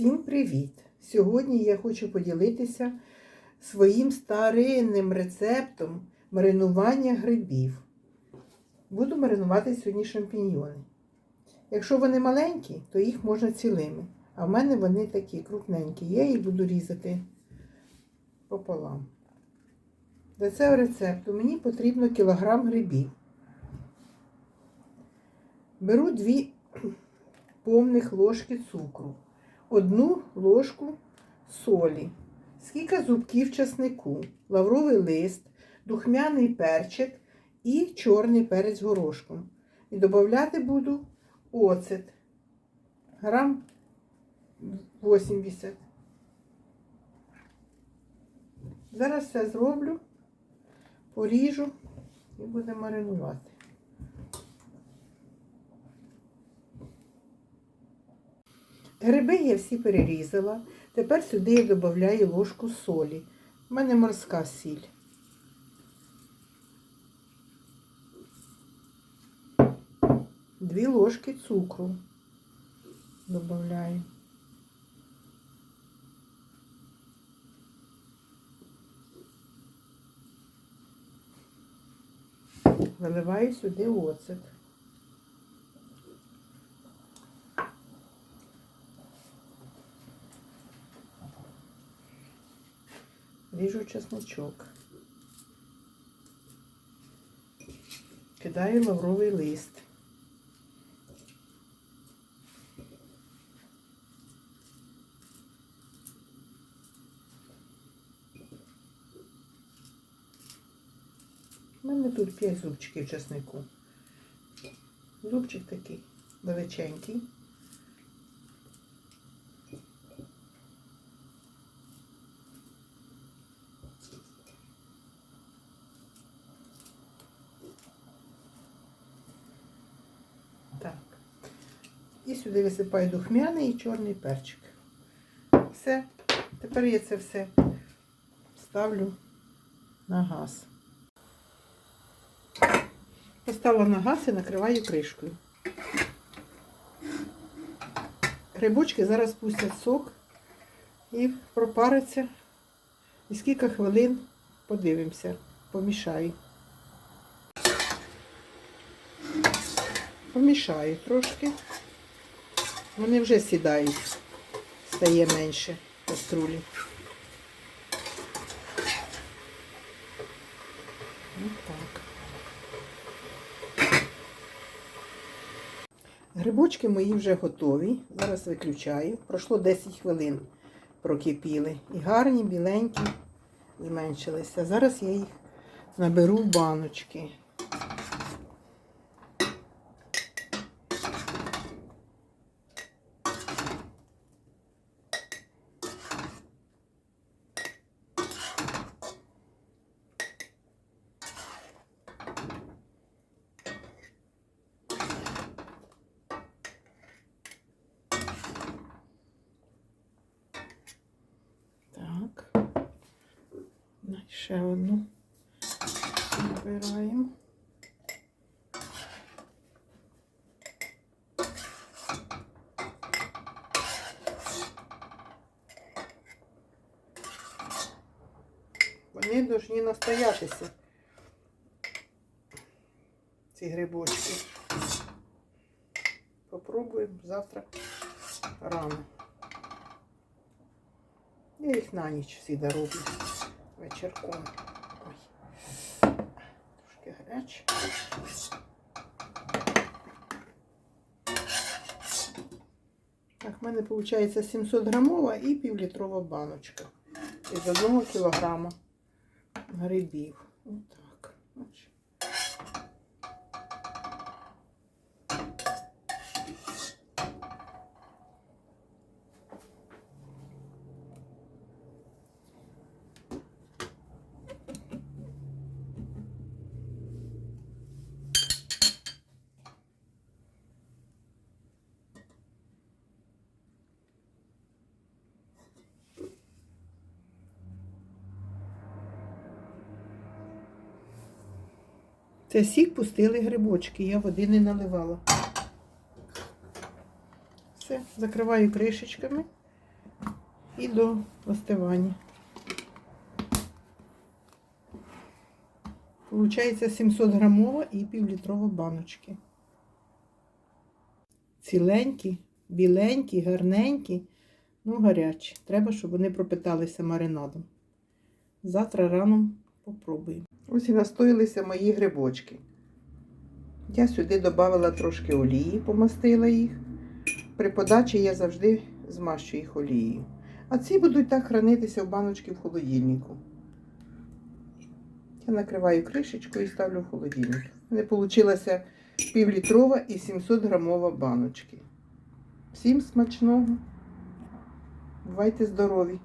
Всім привіт! Сьогодні я хочу поділитися своїм старинним рецептом маринування грибів. Буду маринувати сьогодні шампіньйони. Якщо вони маленькі, то їх можна цілими. А в мене вони такі крупненькі. Я їх буду різати пополам. Для цього рецепту мені потрібно кілограм грибів. Беру дві повних ложки цукру, одну ложку солі, скільки зубків часнику, лавровий лист, духмяний перчик і чорний перець горошком. І додати буду оцет, грам 80. Зараз все зроблю, поріжу і будемо маринувати. Гриби я всі перерізала. Тепер сюди я додаю ложку солі. У мене морська сіль. Дві ложки цукру додаю. Виливаю сюди оцет. Ріжу чесночок. Кидаю лавровий лист. У мене тут 5 зубчиків чеснику. Зубчик такий величенький. Так. І сюди висипаю духмяний і чорний перчик. Все. Тепер я це все ставлю на газ. Поставила на газ і накриваю кришкою. Грибочки зараз пустять сок і пропариться. І скільки хвилин подивимося, помішаю. Помішаю трошки. Вони вже сідають, стає менше каструлі. Так. Грибочки мої вже готові. Зараз виключаю. Пройшло 10 хвилин прокипіли. І гарні, біленькі, зменшилися. Зараз я їх наберу в баночки. Так. На, Ще одну набираємо. Вони повинні настоятися. Ці грибочки. Попробуємо завтра рано. Я їх на ніч всі роблю вечірком. Ой. Трошки гаряче. Так, в мене виходить 700 грамова і півлітрова баночка. Із одного кілограма грибів. Отак. Ось. Це сік пустили грибочки, я води не наливала. Все, закриваю кришечками і до остивання. Получається 700 грамова і півлітрова баночки. Ціленькі, біленькі, гарненькі, ну гарячі. Треба, щоб вони пропиталися маринадом. Завтра рано попробуємо. Ось і настоїлися мої грибочки. Я сюди додала трошки олії, помастила їх. При подачі я завжди змащую їх олією. А ці будуть так хранитися в баночці в холодильнику. Я накриваю кришечкою і ставлю в холодильник. У мене вийшла півлітрова і 700 грамова баночки. Всім смачного. Бувайте здорові!